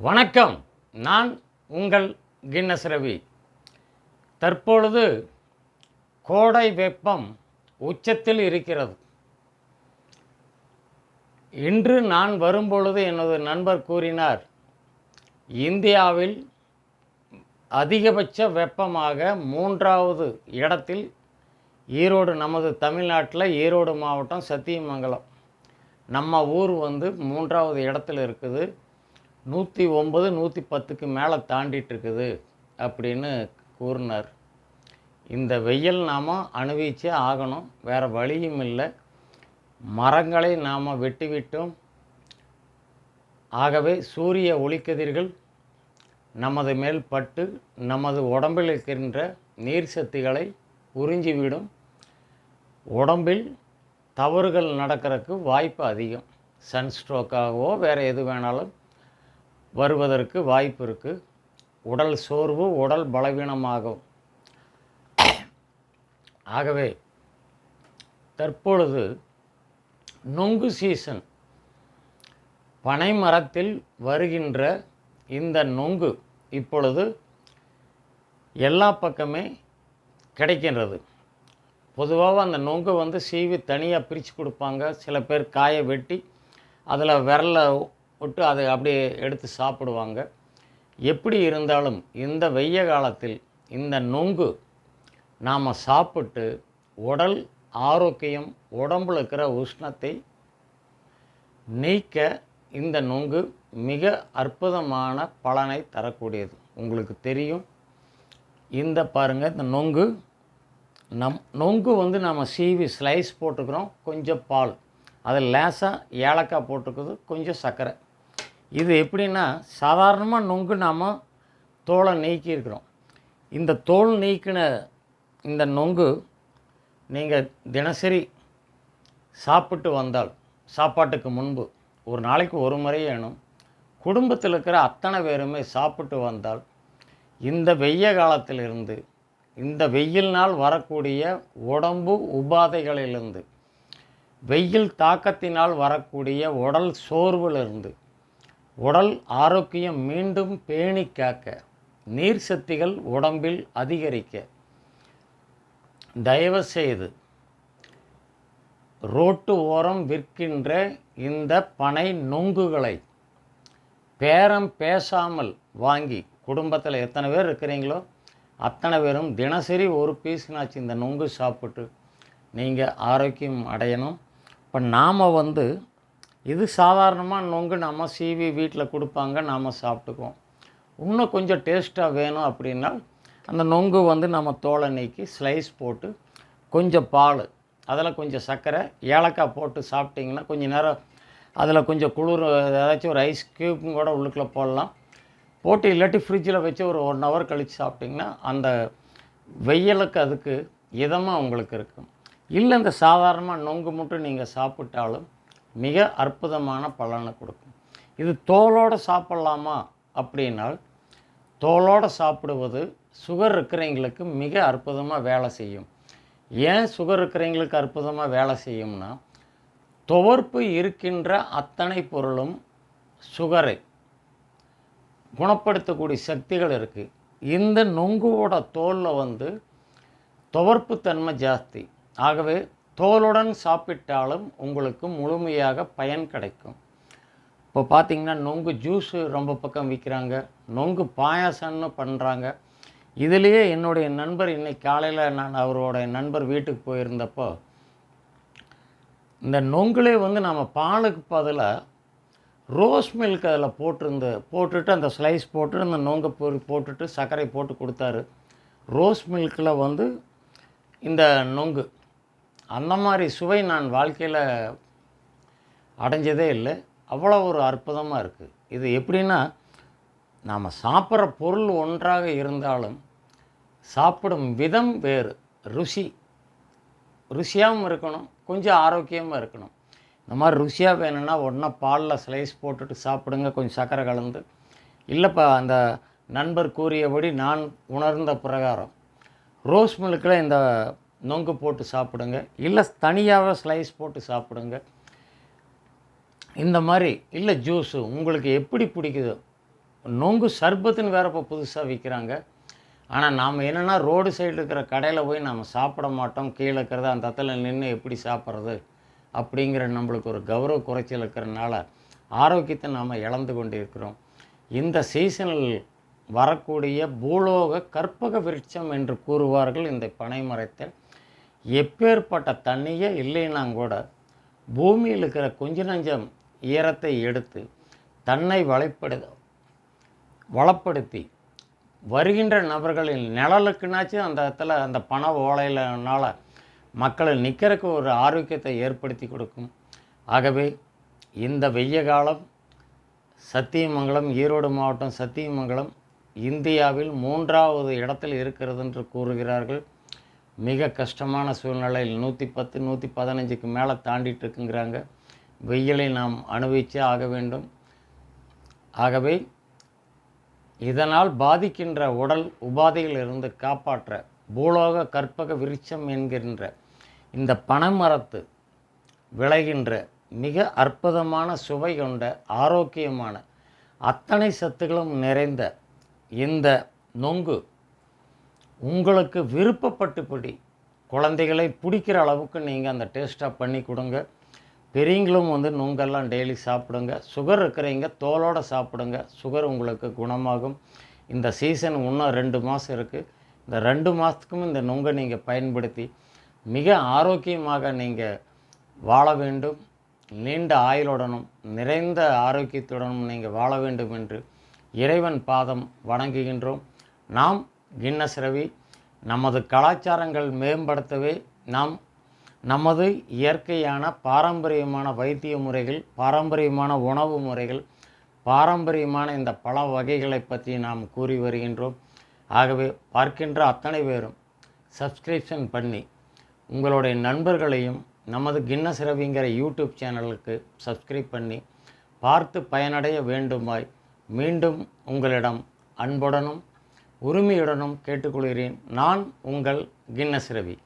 வணக்கம். நான் உங்கள் கின்னஸ் ரவி. தற்பொழுது கோடை வெப்பம் உச்சத்தில் இருக்கிறது. இன்று நான் வரும்பொழுது எனது நண்பர் கூறினார் இந்தியாவில் அதிகபட்ச வெப்பமாக மூன்றாவது இடத்தில் ஈரோடு நமது தமிழ்நாட்டில் ஈரோடு மாவட்டம் சத்தியமங்கலம். நம்ம ஊர் வந்து மூன்றாவது இடத்துல இருக்குது. நூற்றி ஒம்பது நூற்றி பத்துக்கு மேலே தாண்டிட்டுருக்குது அப்படின்னு கூறினார். இந்த வெயில் நாம் அனுபவிச்சே ஆகணும் வேறு வழியும் இல்லை. மரங்களை நாம் வெட்டிவிட்டோம். ஆகவே சூரிய ஒளிக்கதிர்கள் நமது மேல் பட்டு நமது உடம்பில் இருக்கின்ற நீர் சத்துகளை உறிஞ்சிவிடும். உடம்பில் தவறுகள் நடக்கிறதுக்கு வாய்ப்பு அதிகம். சன்ஸ்ட்ரோக்காகவோ வேறு எது வேணாலும் வருவதற்கு வாய்ப்பு இருக்குது உடல் சோர்வு உடல் பலவீனமாகும். ஆகவே தற்பொழுது நொங்கு சீசன். பனை மரத்தில் வருகின்ற இந்த நொங்கு இப்பொழுது எல்லா பக்கமே கிடைக்கின்றது. பொதுவாக அந்த நொங்கு வந்து சீவி தனியாக பிரித்து கொடுப்பாங்க. சில பேர் காய வெட்டி அதில் விரலை விட்டு அதை அப்படியே எடுத்து சாப்பிடுவாங்க. எப்படி இருந்தாலும் இந்த வெய்ய காலத்தில் இந்த நொங்கு நாம் சாப்பிட்டு உடல் ஆரோக்கியம் உடம்புல இருக்கிற உஷ்ணத்தை நீக்க இந்த நொங்கு மிக அற்புதமான பலனை தரக்கூடியது. உங்களுக்கு தெரியும். இந்த பாருங்கள் இந்த நொங்கு. நம் நொங்கு வந்து நம்ம சீவி ஸ்லைஸ் போட்டுக்கிறோம். கொஞ்சம் பால். அதை லேசாக ஏலக்காய் போட்டுருக்குது கொஞ்சம் சர்க்கரை. இது எப்படின்னா சாதாரணமாக நொங்கு நாம் தோலை நீக்கியிருக்கிறோம் இந்த தோல் நீக்கின இந்த நொங்கு நீங்கள் தினசரி சாப்பிட்டு வந்தால் சாப்பாட்டுக்கு முன்பு ஒரு நாளைக்கு ஒரு முறை வேணும். குடும்பத்தில் இருக்கிற அத்தனை பேருமே சாப்பிட்டு வந்தால் இந்த வெய்ய காலத்திலிருந்து இந்த வெயில் நாள் வரக்கூடிய உடம்பு உபாதைகளிலிருந்து வெயில் தாக்கத்தினால் வரக்கூடிய உடல் சோர்விலிருந்து உடல் ஆரோக்கியம் மீண்டும் பேணி காக்க நீர் சக்திகள் உடம்பில் அதிகரிக்க. தயவுசெய்து ரோட்டு ஓரம் விற்கின்ற இந்த பனை நொங்குகளை பேரம் பேசாமல் வாங்கி குடும்பத்தில் எத்தனை பேர் இருக்கிறீங்களோ அத்தனை பேரும் தினசரி ஒரு பீஸ்னாச்சு இந்த நொங்கு சாப்பிட்டு நீங்கள் ஆரோக்கியம் அடையணும். இப்போ நாம் வந்து இது சாதாரணமாக நொங்கு நம்ம சீவி வீட்டில் கொடுப்பாங்க நாம் சாப்பிட்டுக்குவோம். இன்னும் கொஞ்சம் டேஸ்ட்டாக வேணும் அப்படின்னா அந்த நொங்கு வந்து நம்ம தோலை நீக்கி ஸ்லைஸ் போட்டு கொஞ்சம் பால் அதில் கொஞ்சம் சர்க்கரை ஏலக்காய் போட்டு சாப்பிட்டிங்கன்னா கொஞ்சம் நேரம் அதில் கொஞ்சம் குளிர் ஏதாச்சும் ஒரு ஐஸ் க்யூப்பும் கூட உள்ளுக்குள்ளே போடலாம். போட்டு இல்லாட்டி ஃப்ரிட்ஜில் வச்சு ஒரு ஒன் ஹவர் கழித்து சாப்பிட்டிங்கன்னா அந்த வெயிலுக்கு அதுக்கு இதமாக உங்களுக்கு இருக்கும். இல்லை இந்த சாதாரணமாக நொங்கு மட்டும் நீங்கள் சாப்பிட்டாலும் மிக அற்புதமான பலனை கொடுக்கும். இது தோலோடு சாப்பிட்லாமா? அப்படின்னால் தோலோடு சாப்பிடுவது சுகர் இருக்கிறவங்களுக்கு மிக அற்புதமாக வேலை செய்யும். ஏன் சுகர் இருக்கிறவங்களுக்கு அற்புதமாக வேலை செய்யும்னா துவர்ப்பு இருக்கின்ற அத்தனை பொருளும் சுகரை குணப்படுத்தக்கூடிய சக்திகள் இருக்குது இந்த நொங்குவோட தோலில் வந்து துவர்ப்பு தன்மை ஜாஸ்தி. ஆகவே தோலுடன் சாப்பிட்டாலும் உங்களுக்கு முழுமையாக பயன் கிடைக்கும். இப்போ பார்த்தீங்கன்னா நொங்கு ஜூஸு ரொம்ப பக்கம் விற்கிறாங்க. நொங்கு பாயாசம்னு பண்ணுறாங்க இதுலேயே என்னுடைய நண்பர் இன்னைக்கு காலையில் நான் அவரோட நண்பர் வீட்டுக்கு போயிருந்தப்போ இந்த நொங்குலே வந்து நம்ம பாலுக்கு பதிலாக ரோஸ் மில்க் அதில் போட்டிருந்து போட்டுட்டு அந்த ஸ்லைஸ் போட்டு அந்த நொங்கை பொறி போட்டுட்டு சர்க்கரை போட்டு கொடுத்தாரு. ரோஸ் மில்கில் வந்து இந்த நொங்கு அந்த மாதிரி சுவை நான் வாழ்க்கையில் அடைஞ்சதே இல்லை. அவ்வளோ ஒரு அற்புதமாக இருக்குது இது எப்படின்னா நாம் சாப்பிட்ற பொருள் ஒன்றாக இருந்தாலும் சாப்பிடும் விதம் வேறு. ருசி. ருசியாகவும் இருக்கணும். கொஞ்சம் ஆரோக்கியமாக இருக்கணும். இந்த மாதிரி ருசியாக வேணும்னா உடனே பாலில் ஸ்லைஸ் போட்டுட்டு சாப்பிடுங்க. கொஞ்சம் சர்க்கரை கலந்து. இல்லைப்பா அந்த நண்பர் கூறியபடி நான் உணர்ந்த பிரகாரம். ரோஸ் மில்கில் இந்த நொங்கு போட்டு சாப்பிடுங்க. இல்லை தனியாகவே ஸ்லைஸ் போட்டு சாப்பிடுங்க. இந்த மாதிரி இல்லை ஜூஸு உங்களுக்கு எப்படி பிடிக்குதோ. நொங்கு சர்பத்துன்னு வேற இப்போ புதுசாக விற்கிறாங்க ஆனால் நாம் என்னென்னா ரோடு சைடு இருக்கிற கடையில் போய் நாம் சாப்பிட மாட்டோம். கீழே இருக்கிறத அந்த இடத்துல நின்று எப்படி சாப்பிட்றது? அப்படிங்கிற நம்மளுக்கு ஒரு கௌரவ குறைச்சல் இருக்கிறனால ஆரோக்கியத்தை நாம் இழந்து கொண்டு இருக்கிறோம் இந்த சீசனில் வரக்கூடிய பூலோக கற்பக விருட்சம் என்று கூறுவார்கள் இந்த பனை மரத்தில் எப்பேற்பட்ட தண்ணியே இல்லைன்னா கூட பூமியில் இருக்கிற கொஞ்ச நஞ்சம் ஈரத்தை எடுத்து தன்னை வளைப்படு வளப்படுத்தி வருகின்ற நபர்களின் நிழலுக்குனாச்சும் அந்த இடத்துல அந்த பண ஓலையிலனால மக்களை நிற்கிறக்கு ஒரு ஆரோக்கியத்தை ஏற்படுத்தி கொடுக்கும். ஆகவே இந்த வெய்ய காலம் சத்தியமங்கலம் ஈரோடு மாவட்டம் சத்தியமங்கலம் இந்தியாவில் மூன்றாவது இடத்தில் இருக்கிறது என்று கூறுகிறார்கள். மிக கஷ்டமான சூழ்நிலையில் நூற்றி பத்து நூற்றி பதினஞ்சுக்கு மேலே தாண்டிட்டு இருக்குங்கிறாங்க. வெயிலை நாம் அனுபவிச்சே ஆக வேண்டும். ஆகவே இதனால் பாதிக்கின்ற உடல் உபாதையிலிருந்து காப்பாற்ற பூலோக கற்பக விருட்சம் என்கின்ற இந்த பனைமரத்து விளைகின்ற மிக அற்புதமான சுவை கொண்ட ஆரோக்கியமான அத்தனை சத்துக்களும் நிறைந்த இந்த நொங்கு உங்களுக்கு விருப்பப்பட்டுப்படி குழந்தைகளை பிடிக்கிற அளவுக்கு நீங்கள் அந்த டேஸ்ட்டாக பண்ணி கொடுங்க. பெரியவங்களும் வந்து நுங்கெல்லாம் டெய்லி சாப்பிடுங்க. சுகர் இருக்கிறவங்க தோலோடு சாப்பிடுங்க. சுகர் உங்களுக்கு குணமாகும். இந்த சீசன் இன்னும் ரெண்டு மாதம் இருக்குது இந்த ரெண்டு மாதத்துக்கும் இந்த நுங்கை நீங்கள் பயன்படுத்தி மிக ஆரோக்கியமாக நீங்கள் வாழ வேண்டும். நீண்ட ஆயுளுடனும் நிறைந்த ஆரோக்கியத்துடனும் நீங்கள் வாழ வேண்டும் என்று இறைவன் பாதம் வணங்குகின்றோம். நாம் கின்னஸ் ரவி நமது கலாச்சாரங்கள் மேம்படுத்தவே நாம் நமது இயற்கையான பாரம்பரியமான வைத்திய முறைகள் பாரம்பரியமான உணவு முறைகள் பாரம்பரியமான இந்த பல வகைகளை பற்றி நாம் கூறி வருகின்றோம். ஆகவே பார்க்கின்ற அத்தனை பேரும் சப்ஸ்கிரிப்ஷன் பண்ணி உங்களுடைய நண்பர்களையும் நமது கின்னஸ் ரவிங்கிற யூடியூப் சேனலுக்கு சப்ஸ்கிரைப் பண்ணி பார்த்து பயனடைய வேண்டுமாய் மீண்டும் உங்களிடம் அன்புடனும் உரிமையுடனும் கேட்டுக்கொள்கிறேன். நான் உங்கள் கின்னஸ் ரவி.